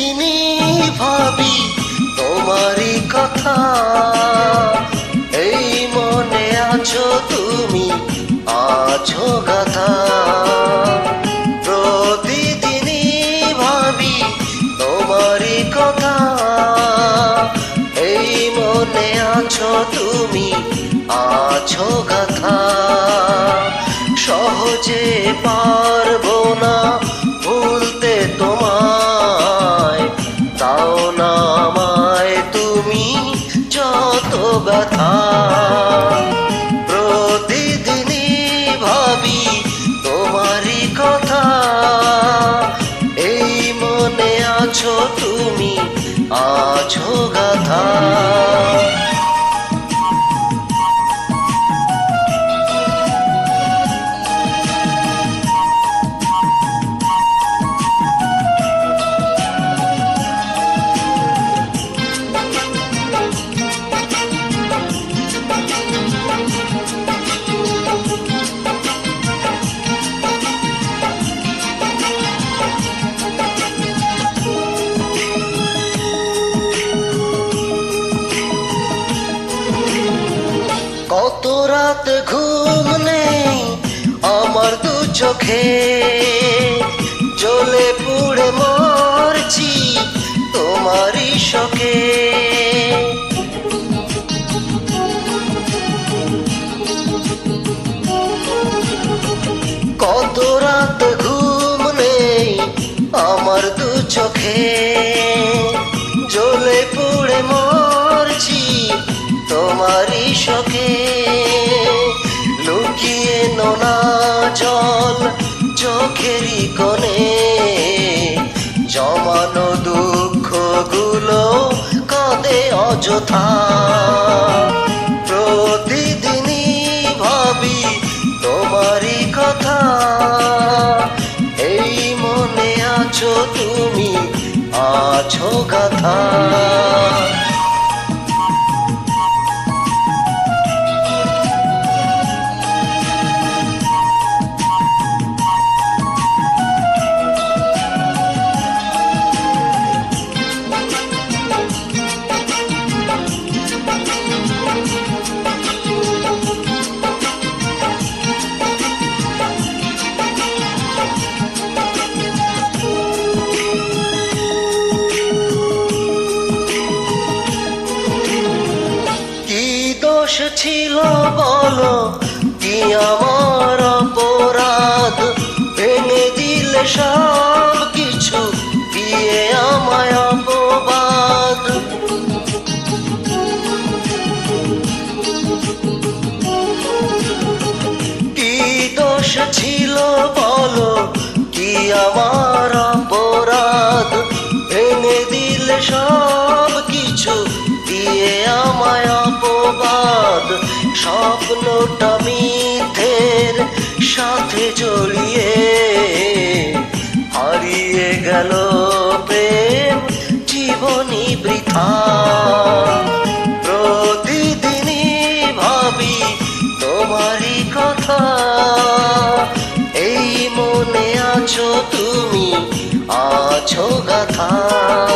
দিনই ভাবি তোমারই কথা। এই মনে আছো তুমি, আছো কথা প্রতিদিনই ভাবি তোমারই কথা। এই মনে আছো তুমি, আছো কথা সহজে পার যত ব্যথা। কত রাত ঘুম নেই আমার দু চোখে জ্বলে পুড়ে মরছি তোমারই শোকে। কত রাত ঘুম নেই আমার দু চোখে জ্বলে পুড়ে মরছি তোমারই শোকে। চোখেরই কোণে জমানো দুঃখগুলো কাঁদে অযথা। প্রতিদিনই ভাবি তোমারই কথা। এই মনে আছো তুমি, আছো গাথা। ছিল বলো, কি আমার অপরাধ? ভেঙে দিলে সব কিছু দিয়ে আমায় অপবাদ। কি দোষ ছিল বলো? স্বপ্নটা মিথ্যের সাথে জড়িয়ে হারিয়ে গেল প্রেম, জীবনী বৃথা। প্রতিদিনই ভাবি তোমারই কথা। এই মনে আছো তুমি, আছো গাথা।